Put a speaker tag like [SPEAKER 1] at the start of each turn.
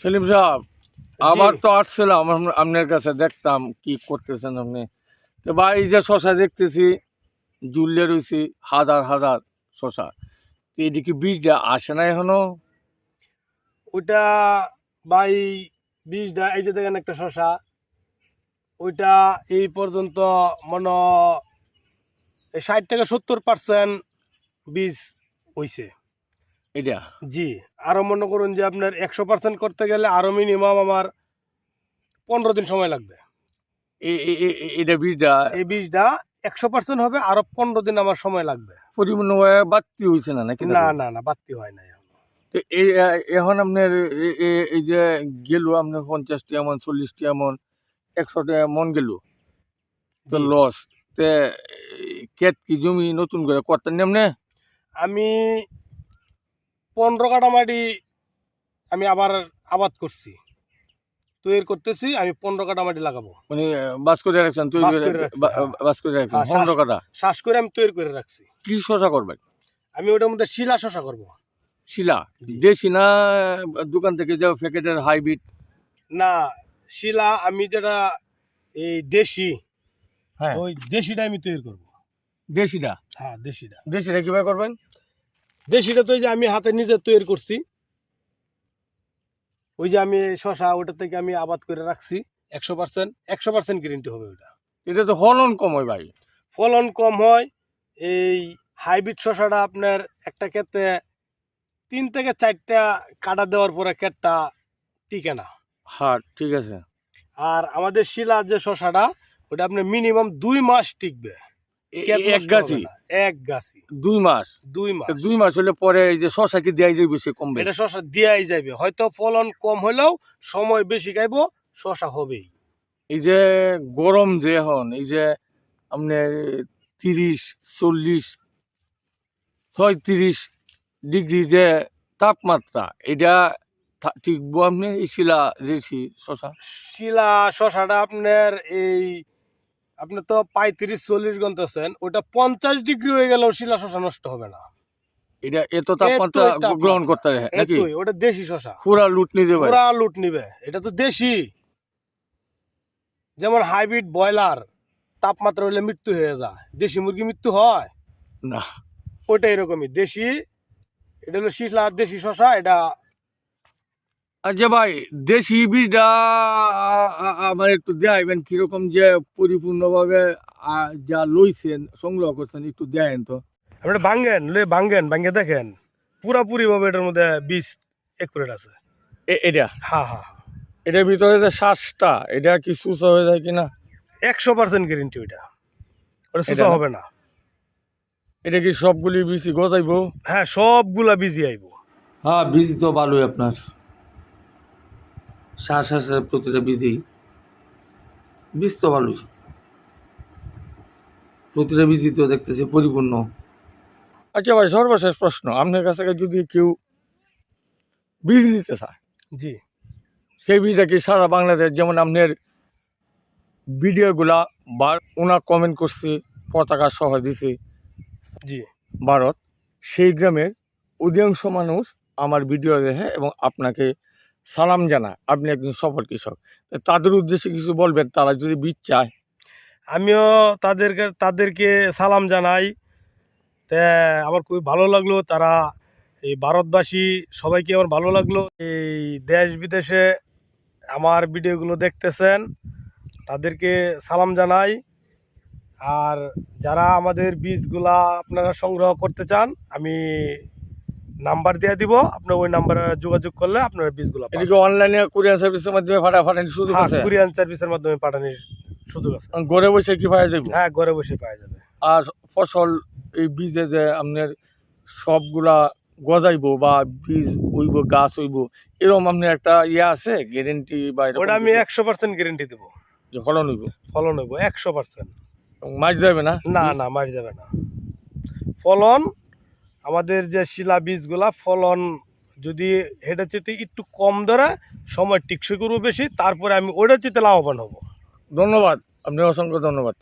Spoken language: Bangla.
[SPEAKER 1] সেলিম সাহেব আবার তো আসছিলাম আপনার কাছে দেখতাম কি করতেছেন আপনি। তো ভাই এই যে শশা দেখতেছি জুললে রয়েছি হাজার হাজার শশা। তো এদিকে বীজটা আসে না এখনও?
[SPEAKER 2] ওইটা বাই বীজটা এই যে দেখেন একটা শশা ওইটা এই পর্যন্ত মনে ষাট থেকে সত্তর পার্সেন্ট বীজ হইছে।
[SPEAKER 1] এটা?
[SPEAKER 2] জি আরও মনে করুন যে আপনার একশো পার্সেন্ট করতে গেলে আরও মিনিমাম আমার পনেরো দিন সময় লাগবে।
[SPEAKER 1] এটা বীজটা?
[SPEAKER 2] এই বীজটা একশো পার্সেন্ট হবে আরও পনেরো দিন আমার সময় লাগবে।
[SPEAKER 1] পরিপূর্ণভাবে বাড়তি হয়েছে না নাকি
[SPEAKER 2] না না না বাড়তি হয় না
[SPEAKER 1] তো এই এখন আপনার এই যে গেল আপনার পঞ্চাশটি এমন চল্লিশটি এমন একশোটা এমন গেল। তো লস তে কেত কি জমি নতুন করে করতেন এমনি
[SPEAKER 2] আমি পনেরো কাটা মাটি আমি আবার আবাদ করছি। তৈরি করতেছি আমি পনেরো কাটা মাটি লাগাবো।
[SPEAKER 1] মানে বাস করে রাখছেন
[SPEAKER 2] বাস
[SPEAKER 1] করে রাখছেন পনেরো কাটা
[SPEAKER 2] শ্বাস করে আমি তৈরি করে রাখছি।
[SPEAKER 1] কি শশা করবেন?
[SPEAKER 2] আমি ওটার মধ্যে শিলা শশা করব।
[SPEAKER 1] শিলা। দেশি না দোকান থেকে যাও প্যাকেটের হাইব্রিড
[SPEAKER 2] না শিলা আমি যেটা এই দেশি
[SPEAKER 1] হ্যাঁ।
[SPEAKER 2] ওই দেশিটা আমি তৈরি করব।
[SPEAKER 1] দেশিটা?
[SPEAKER 2] হ্যাঁ দেশিটা।
[SPEAKER 1] দেশিটা কীভাবে করবেন?
[SPEAKER 2] দেশিটা তো ওই যে আমি হাতে নিজে তৈরি করছি। ওই যে আমি শশা ওটা থেকে আমি আবাদ করে রাখছি। একশো পার্সেন্ট একশো পার্সেন্ট গ্যারেন্টি হবে ওটা।
[SPEAKER 1] এটা তো ফলন কম হয় ভাই।
[SPEAKER 2] ফলন কম হয় এই হাইব্রিড শশাটা আপনার একটা ক্ষেত্রে তিন থেকে চারটা কাটা দেওয়ার পরে ক্ষেতটা টিকে না।
[SPEAKER 1] হ্যাঁ ঠিক আছে।
[SPEAKER 2] আর আমাদের শিলার যে শশাটা ওটা আপনার মিনিমাম দুই মাস টিকবে।
[SPEAKER 1] এক
[SPEAKER 2] নষ্ট
[SPEAKER 1] গাছি।
[SPEAKER 2] এক গাছি।
[SPEAKER 1] দুই মাস।
[SPEAKER 2] দুই মাস।
[SPEAKER 1] দুই মাস হলে পরে এই যে শশা কি দেয় যাইবে সে কমবে?
[SPEAKER 2] এটা শশা দেওয়াই যাবে হয়তো ফলন কম হলেও সময় বেশি খাইব শশা হবেই।
[SPEAKER 1] এই যে গরম যে এখন এই যে আপনার তিরিশ চল্লিশ ছয়ত্রিশ ডিগ্রি যে তাপমাত্রা এটা টিকবো আপনি এই শিলা রেছি শশা?
[SPEAKER 2] শিলা শশাটা আপনার এই আপনি তো পঁয়ত্রিশ চল্লিশ গন্তেছেন ওটা পঞ্চাশ ডিগ্রি হয়ে গেলেও শিলা শশা নষ্ট হবে না।
[SPEAKER 1] এটা এত তাপমাত্রা গ্রহণ করতে নাকি?
[SPEAKER 2] ওটা দেশি শশা।
[SPEAKER 1] পুরা লুট নিতে পুরা
[SPEAKER 2] লুট নিবে এটা তো দেশি। যেমন হাইব্রিড ব্রয়লার তাপমাত্রা হলে মৃত্যু হয়ে যায়। দেশি মুরগি মৃত্যু হয়?
[SPEAKER 1] না।
[SPEAKER 2] এরকমই দেশি এটা হলো শিলা দেশি শশা এটা
[SPEAKER 1] আচ্ছা ভাই দেশি বীজটা আমার একটু দেখাইবেন কীরকম যে পরিপূর্ণভাবে যা লইছেন সংগ্রহ করছেন একটু দেখাইন তো।
[SPEAKER 2] আপনি ভাঙ্গেন লয়ে ভাঙ্গেন ভাঙ্গে দেখেন। পুরাপুরি ভাবে এটার মধ্যে বীজ একুরেট আছে।
[SPEAKER 1] এ- এটা?
[SPEAKER 2] হ্যাঁ হ্যাঁ
[SPEAKER 1] এটার ভিতরে যে শ্বাসটা এটা কি সুসা হয়ে যায় কিনা?
[SPEAKER 2] একশো পার্সেন্ট গ্যারেন্টি ওইটা ওটা
[SPEAKER 1] এটা
[SPEAKER 2] হবে না।
[SPEAKER 1] এটা কি সবগুলি বেশি গজাইবো?
[SPEAKER 2] হ্যাঁ সবগুলা বীজই আইব।
[SPEAKER 1] হ্যাঁ বীজ তো ভালোই আপনার। শ্বাস আছে প্রতিটা বিধি বীজ তো ভালোই প্রতিটা বীজই তো দেখতেছি পরিপূর্ণ। আচ্ছা ভাই সর্বশেষ প্রশ্ন। আপনার কাছ থেকে যদি কেউ বীজ নিতে চায়
[SPEAKER 2] জি।
[SPEAKER 1] সেই বীজটা কি সারা বাংলাদেশ যেমন আপনার ভিডিওগুলা বা ওনার কমেন্ট করছি পতাকা সহ দিছি
[SPEAKER 2] জি।
[SPEAKER 1] ভারত সেই গ্রামের অধিকাংশ মানুষ আমার ভিডিও দেখে এবং আপনাকে সালাম জানায়, আপনি একজন সফল কৃষক। তাদের উদ্দেশ্যে কিছু বলবেন? তারা যদি বীজ চায়।
[SPEAKER 2] আমিও তাদেরকে তাদেরকে সালাম জানাই। তা আমার খুবই ভালো লাগল, তারা এই ভারতবাসী, সবাইকে আমার ভালো লাগল। এই দেশ বিদেশে আমার ভিডিওগুলো দেখতেছেন, তাদেরকে সালাম জানাই। আর যারা আমাদের বীজগুলা আপনারা সংগ্রহ করতে চান, আমি নাম্বার দিয়ে দিব আপনার ওই নাম্বারে যোগাযোগ করলে আপনার বীজগুলো
[SPEAKER 1] এদিকে অনলাইনে কুরিয়ার সার্ভিসের মাধ্যমে ফাটানি সুযোগ
[SPEAKER 2] হ্যাঁ
[SPEAKER 1] আছে?
[SPEAKER 2] কুরিয়ান সার্ভিসের মাধ্যমে পাঠানোর সুযোগ আছে।
[SPEAKER 1] ঘরে বসে কি পাওয়া যাবে?
[SPEAKER 2] হ্যাঁ ঘরে বসে পাওয়া যাবে।
[SPEAKER 1] আর ফসল এই বীজে যে আপনার সবগুলা গজাইবো বা বীজ হইব গাছ উইব এরকম আপনার একটা ইয়ে আছে গ্যারেন্টি বা
[SPEAKER 2] ওটা আমি? একশো পার্সেন্ট গ্যারেন্টি দেবো।
[SPEAKER 1] যে ফলন হইব?
[SPEAKER 2] ফলন হইব একশো পার্সেন্ট
[SPEAKER 1] মাছ যাবে না?
[SPEAKER 2] না না মারি যাবে না। ফলন আমাদের যে শিলা বীজগুলা ফলন যদি হেঁটা চেতে একটু কম ধরে, সময় টিকসই করব বেশি, তারপরে আমি ওইটা চেতে লাভবান হব।
[SPEAKER 1] ধন্যবাদ আপনি অসংখ্য ধন্যবাদ।